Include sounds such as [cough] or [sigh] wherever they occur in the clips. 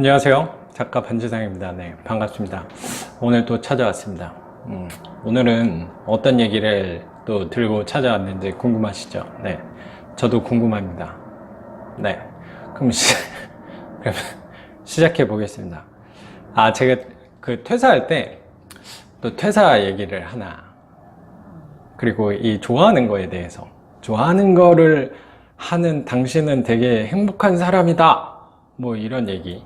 안녕하세요. 작가 반지상입니다. 네, 반갑습니다. 오늘 또 찾아왔습니다. 음, 오늘은 어떤 얘기를 또 들고 찾아왔는지 궁금하시죠? 네, 저도 궁금합니다. 네, 그럼 시, [laughs] 그럼 시작해 보겠습니다. 아, 제가 그 퇴사할 때 또 퇴사 얘기를 하나 그리고 이 좋아하는 거에 대해서 좋아하는 거를 하는 당신은 되게 행복한 사람이다 뭐 이런 얘기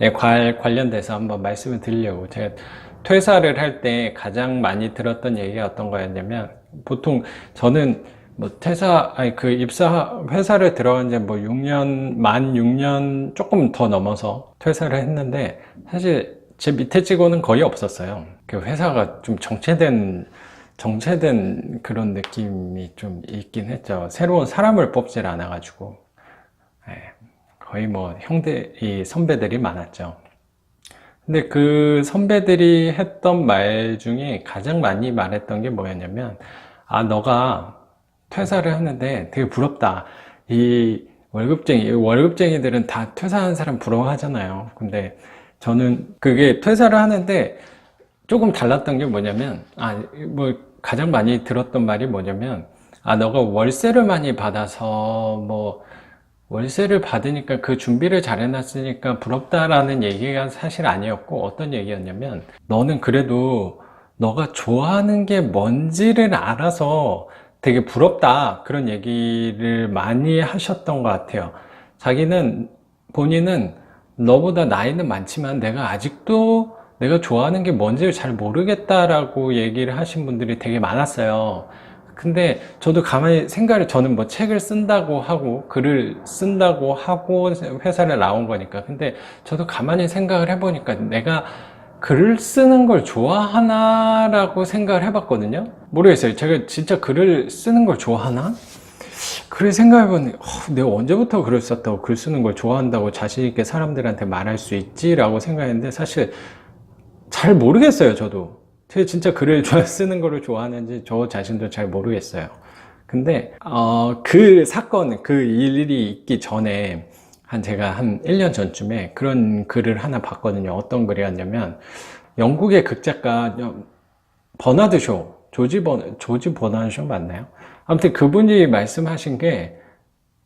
에 관- 관련돼서 한번 말씀을 드리려고 제가 퇴사를 할 때 가장 많이 들었던 얘기가 어떤 거였냐면 보통 저는 뭐 퇴사 아니 그 입사 회사를 들어간 지뭐 6년 만 6년 조금 더 넘어서 퇴사를 했는데 사실 제 밑에 직원은 거의 없었어요. 그 회사가 좀 정체된 정체된 그런 느낌이 좀 있긴 했죠. 새로운 사람을 뽑질 않아가지고 예, 거의 뭐 형들 이 선배들이 많았죠. 근데 그 선배들이 했던 말 중에 가장 많이 말했던 게 뭐였냐면 아 너가 퇴사를 하는데 되게 부럽다. 이 월급쟁이 월급쟁이들은 다 퇴사한 사람 부러워하잖아요. 근데 저는 그게 퇴사를 하는데 조금 달랐던 게 뭐냐면, 아, 뭐, 가장 많이 들었던 말이 뭐냐면, 아, 너가 월세를 많이 받아서, 뭐, 월세를 받으니까 그 준비를 잘 해놨으니까 부럽다라는 얘기가 사실 아니었고, 어떤 얘기였냐면, 너는 그래도 너가 좋아하는 게 뭔지를 알아서 되게 부럽다. 그런 얘기를 많이 하셨던 것 같아요. 자기는, 본인은 너보다 나이는 많지만 내가 아직도 내가 좋아하는 게 뭔지를 잘 모르겠다라고 얘기를 하신 분들이 되게 많았어요. 근데 저도 가만히 생각을, 저는 뭐 책을 쓴다고 하고, 글을 쓴다고 하고 회사를 나온 거니까. 근데 저도 가만히 생각을 해보니까 내가 글을 쓰는 걸 좋아하나라고 생각을 해봤거든요. 모르겠어요. 제가 진짜 글을 쓰는 걸 좋아하나? 그래 생각해보니 어, 내가 언제부터 글을 썼다고 글 쓰는 걸 좋아한다고 자신 있게 사람들한테 말할 수 있지라고 생각했는데 사실 잘 모르겠어요 저도 제가 진짜 글을 [laughs] 좋아 쓰는 거를 좋아하는지 저 자신도 잘 모르겠어요 근데 어, 그 사건 그 일이 있기 전에 한 제가 한 1년 전쯤에 그런 글을 하나 봤거든요 어떤 글이었냐면 영국의 극작가 버나드 쇼 조지 버 조지 버나드 쇼 맞나요? 아무튼 그분이 말씀하신 게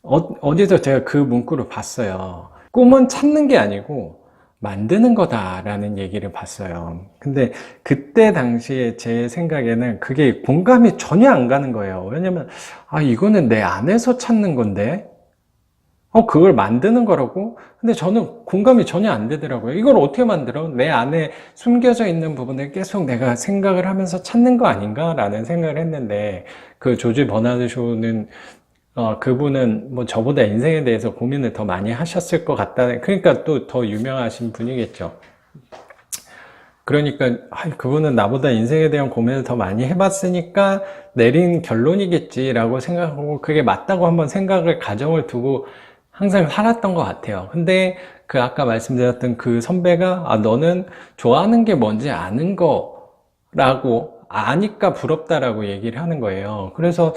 어, 디서 제가 그 문구를 봤어요. 꿈은 찾는 게 아니고 만드는 거다라는 얘기를 봤어요. 근데 그때 당시에 제 생각에는 그게 공감이 전혀 안 가는 거예요. 왜냐면 아 이거는 내 안에서 찾는 건데 어, 그걸 만드는 거라고? 근데 저는 공감이 전혀 안 되더라고요. 이걸 어떻게 만들어? 내 안에 숨겨져 있는 부분을 계속 내가 생각을 하면서 찾는 거 아닌가 라는 생각을 했는데, 그 조지 버나드 쇼는, 어, 그분은 뭐 저보다 인생에 대해서 고민을 더 많이 하셨을 것 같다는, 그러니까 또 더 유명하신 분이겠죠. 그러니까, 아, 그분은 나보다 인생에 대한 고민을 더 많이 해봤으니까 내린 결론이겠지라고 생각하고 그게 맞다고 한번 생각을, 가정을 두고 항상 살았던 것 같아요. 근데 그 아까 말씀드렸던 그 선배가 아 너는 좋아하는 게 뭔지 아는 거라고 아니까 부럽다라고 얘기를 하는 거예요. 그래서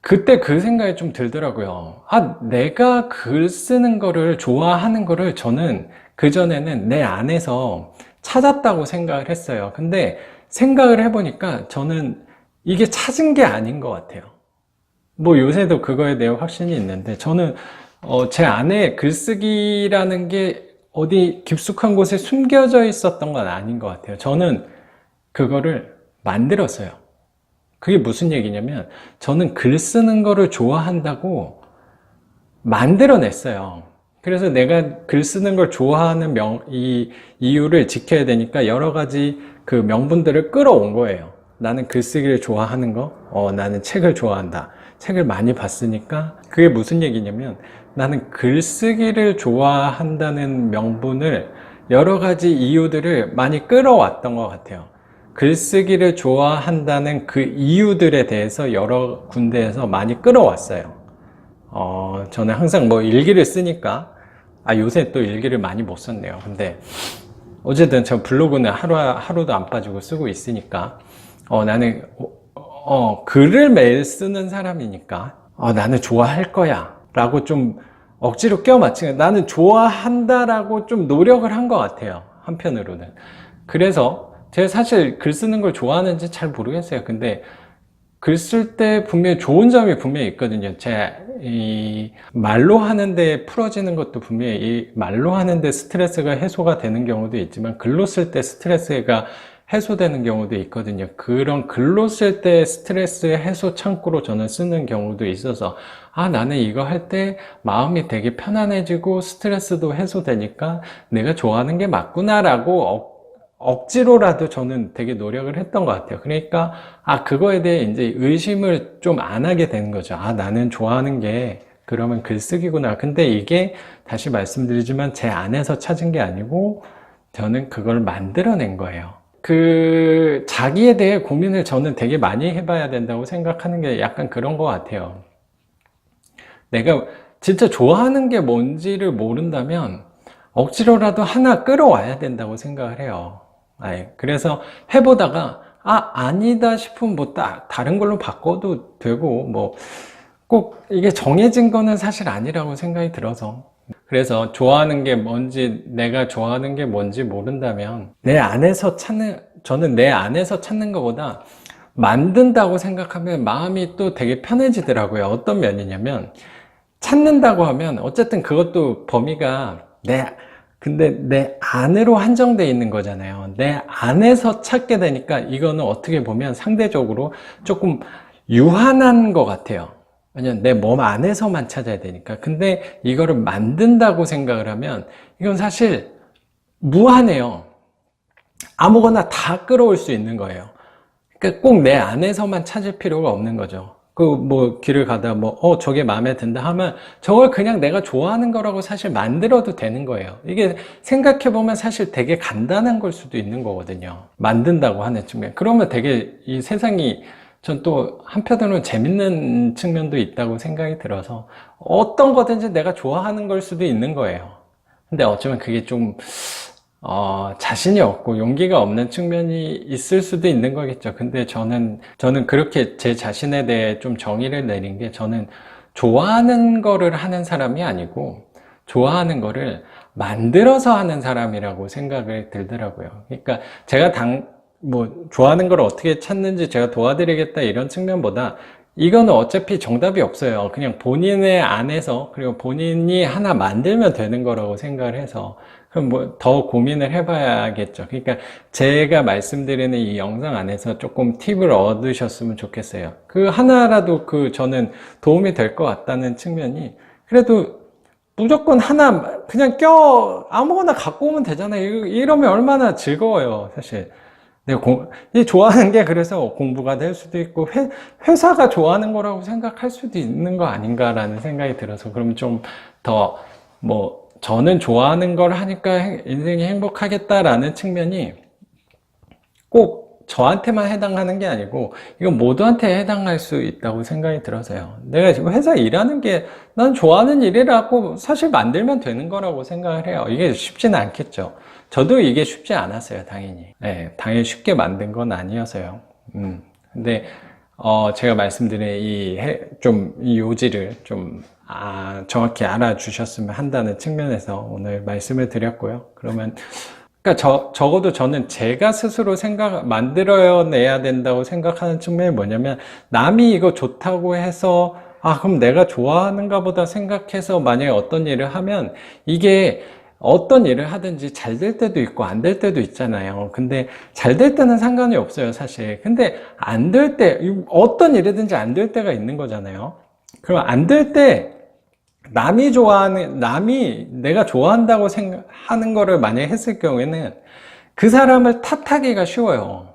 그때 그 생각이 좀 들더라고요. 아 내가 글 쓰는 거를 좋아하는 거를 저는 그전에는 내 안에서 찾았다고 생각을 했어요. 근데 생각을 해보니까 저는 이게 찾은 게 아닌 것 같아요. 뭐 요새도 그거에 대해 확신이 있는데 저는 어, 제 안에 글쓰기라는 게 어디 깊숙한 곳에 숨겨져 있었던 건 아닌 것 같아요. 저는 그거를 만들었어요. 그게 무슨 얘기냐면 저는 글 쓰는 거를 좋아한다고 만들어냈어요. 그래서 내가 글 쓰는 걸 좋아하는 명, 이 이유를 지켜야 되니까 여러 가지 그 명분들을 끌어온 거예요. 나는 글쓰기를 좋아하는 거, 어, 나는 책을 좋아한다. 책을 많이 봤으니까 그게 무슨 얘기냐면 나는 글쓰기를 좋아한다는 명분을 여러 가지 이유들을 많이 끌어왔던 것 같아요. 글쓰기를 좋아한다는 그 이유들에 대해서 여러 군데에서 많이 끌어왔어요. 어, 저는 항상 뭐 일기를 쓰니까, 아, 요새 또 일기를 많이 못 썼네요. 근데, 어쨌든 저 블로그는 하루, 하루도 안 빠지고 쓰고 있으니까, 어, 나는, 어, 어, 글을 매일 쓰는 사람이니까, 어, 나는 좋아할 거야. 라고 좀, 억지로 껴 맞추는 나는 좋아한다라고 좀 노력을 한 것 같아요. 한편으로는. 그래서 제가 사실 글 쓰는 걸 좋아하는지 잘 모르겠어요. 근데 글 쓸 때 분명히 좋은 점이 분명히 있거든요. 제 이 말로 하는데 풀어지는 것도 분명히 이 말로 하는데 스트레스가 해소가 되는 경우도 있지만 글로 쓸 때 스트레스가 해소되는 경우도 있거든요. 그런 글로 쓸 때 스트레스 해소 창구로 저는 쓰는 경우도 있어서 아 나는 이거 할 때 마음이 되게 편안해지고 스트레스도 해소되니까 내가 좋아하는 게 맞구나라고 억, 억지로라도 저는 되게 노력을 했던 것 같아요. 그러니까 아 그거에 대해 이제 의심을 좀 안 하게 되는 거죠. 아 나는 좋아하는 게 그러면 글쓰기구나. 근데 이게 다시 말씀드리지만 제 안에서 찾은 게 아니고 저는 그걸 만들어낸 거예요. 그 자기에 대해 고민을 저는 되게 많이 해봐야 된다고 생각하는 게 약간 그런 것 같아요. 내가 진짜 좋아하는 게 뭔지를 모른다면 억지로라도 하나 끌어와야 된다고 생각을 해요. 아이, 그래서 해보다가 아 아니다 싶으면 뭐 따, 다른 걸로 바꿔도 되고 뭐 꼭 이게 정해진 거는 사실 아니라고 생각이 들어서 그래서 좋아하는 게 뭔지 내가 좋아하는 게 뭔지 모른다면 내 안에서 찾는 저는 내 안에서 찾는 것보다 만든다고 생각하면 마음이 또 되게 편해지더라고요. 어떤 면이냐면 찾는다고 하면 어쨌든 그것도 범위가 내 근데 내 안으로 한정돼 있는 거잖아요. 내 안에서 찾게 되니까 이거는 어떻게 보면 상대적으로 조금 유한한 것 같아요. 왜냐면 내 몸 안에서만 찾아야 되니까. 근데 이거를 만든다고 생각을 하면 이건 사실 무한해요. 아무거나 다 끌어올 수 있는 거예요. 그러니까 꼭 내 안에서만 찾을 필요가 없는 거죠. 그 뭐 길을 가다 뭐 어 저게 마음에 든다 하면 저걸 그냥 내가 좋아하는 거라고 사실 만들어도 되는 거예요. 이게 생각해 보면 사실 되게 간단한 걸 수도 있는 거거든요. 만든다고 하는 측면. 그러면 되게 이 세상이 전 또 한편으로는 재밌는 측면도 있다고 생각이 들어서 어떤 거든지 내가 좋아하는 걸 수도 있는 거예요. 근데 어쩌면 그게 좀 어, 자신이 없고 용기가 없는 측면이 있을 수도 있는 거겠죠. 근데 저는, 저는 그렇게 제 자신에 대해 좀 정의를 내린 게 저는 좋아하는 거를 하는 사람이 아니고 좋아하는 거를 만들어서 하는 사람이라고 생각을 들더라고요. 그러니까 제가 당, 뭐, 좋아하는 걸 어떻게 찾는지 제가 도와드리겠다 이런 측면보다 이거는 어차피 정답이 없어요. 그냥 본인의 안에서 그리고 본인이 하나 만들면 되는 거라고 생각을 해서 그럼 뭐 더 고민을 해봐야겠죠. 그러니까 제가 말씀드리는 이 영상 안에서 조금 팁을 얻으셨으면 좋겠어요. 그 하나라도 그 저는 도움이 될 것 같다는 측면이 그래도 무조건 하나 그냥 껴 아무거나 갖고 오면 되잖아요. 이러면 얼마나 즐거워요, 사실. 공, 이 좋아하는 게 그래서 공부가 될 수도 있고 회, 회사가 좋아하는 거라고 생각할 수도 있는 거 아닌가라는 생각이 들어서 그러면 좀더 뭐 저는 좋아하는 걸 하니까 행- 인생이 행복하겠다라는 측면이 꼭 저한테만 해당하는 게 아니고 이건 모두한테 해당할 수 있다고 생각이 들어서요. 내가 지금 회사 일하는 게 난 좋아하는 일이라고 사실 만들면 되는 거라고 생각을 해요. 이게 쉽지는 않겠죠. 저도 이게 쉽지 않았어요, 당연히. 네, 당연히 쉽게 만든 건 아니어서요. 음. 근데 어, 제가 말씀드린 이, 해- 좀, 이 요지를 좀, 아, 정확히 알아주셨으면 한다는 측면에서 오늘 말씀을 드렸고요. 그러면, 그러니까 저, 적어도 저는 제가 스스로 생각, 만들어내야 된다고 생각하는 측면이 뭐냐면, 남이 이거 좋다고 해서, 아, 그럼 내가 좋아하는가 보다 생각해서 만약에 어떤 일을 하면, 이게 어떤 일을 하든지 잘 될 때도 있고 안 될 때도 있잖아요. 근데 잘 될 때는 상관이 없어요, 사실. 근데 안 될 때, 어떤 일이든지 안 될 때가 있는 거잖아요. 그럼 안 될 때, 남이 좋아하는, 남이 내가 좋아한다고 생각하는 거를 만약에 했을 경우에는 그 사람을 탓하기가 쉬워요.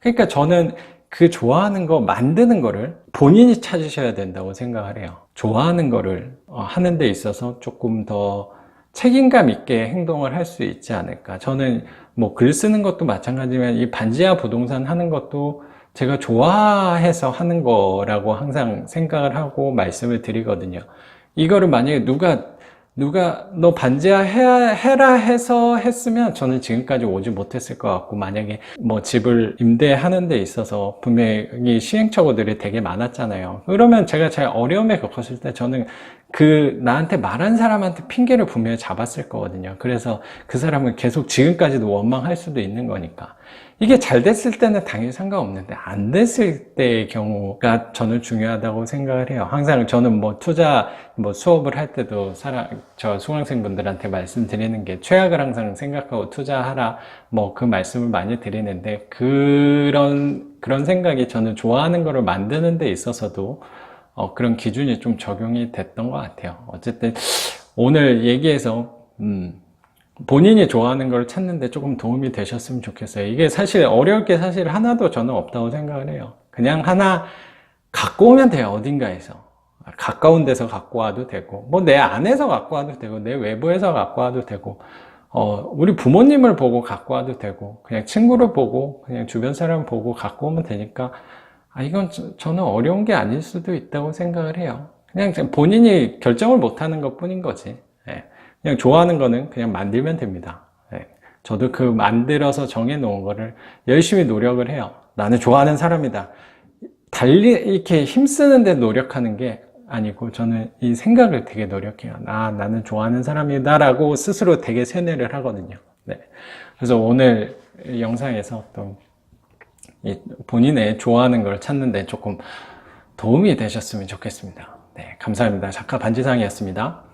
그러니까 저는 그 좋아하는 거 만드는 거를 본인이 찾으셔야 된다고 생각을 해요. 좋아하는 거를 어, 하는 데 있어서 조금 더 책임감 있게 행동을 할 수 있지 않을까. 저는 뭐 글 쓰는 것도 마찬가지지만 이 반지하 부동산 하는 것도 제가 좋아해서 하는 거라고 항상 생각을 하고 말씀을 드리거든요. 이거를 만약에 누가 누가 너 반지하 해라 해서 했으면 저는 지금까지 오지 못했을 것 같고 만약에 뭐 집을 임대하는 데 있어서 분명히 시행착오들이 되게 많았잖아요. 그러면 제가 제일 어려움에 겪었을 때 저는 그 나한테 말한 사람한테 핑계를 분명히 잡았을 거거든요. 그래서 그 사람은 계속 지금까지도 원망할 수도 있는 거니까. 이게 잘 됐을 때는 당연히 상관없는데 안 됐을 때의 경우가 저는 중요하다고 생각을 해요. 항상 저는 뭐 투자 뭐 수업을 할 때도 사람 저 수강생분들한테 말씀드리는 게 최악을 항상 생각하고 투자하라 뭐 그 말씀을 많이 드리는데 그런 그런 생각이 저는 좋아하는 거를 만드는 데 있어서도 어, 그런 기준이 좀 적용이 됐던 것 같아요. 어쨌든 오늘 얘기해서 음, 본인이 좋아하는 걸 찾는데 조금 도움이 되셨으면 좋겠어요. 이게 사실 어려울 게 사실 하나도 저는 없다고 생각을 해요. 그냥 하나 갖고 오면 돼요. 어딘가에서. 가까운 데서 갖고 와도 되고, 뭐 내 안에서 갖고 와도 되고, 내 외부에서 갖고 와도 되고, 어, 우리 부모님을 보고 갖고 와도 되고, 그냥 친구를 보고, 그냥 주변 사람 보고 갖고 오면 되니까, 아, 이건 저, 저는 어려운 게 아닐 수도 있다고 생각을 해요. 그냥 본인이 결정을 못 하는 것 뿐인 거지. 예. 그냥 좋아하는 거는 그냥 만들면 됩니다. 예. 저도 그 만들어서 정해놓은 거를 열심히 노력을 해요. 나는 좋아하는 사람이다. 달리 이렇게 힘쓰는데 노력하는 게 아니고 저는 이 생각을 되게 노력해요. 아, 나는 좋아하는 사람이다라고 스스로 되게 세뇌를 하거든요. 네. 그래서 오늘 영상에서 또이 본인의 좋아하는 걸 찾는데 조금 도움이 되셨으면 좋겠습니다. 네, 감사합니다. 작가 반지상이었습니다.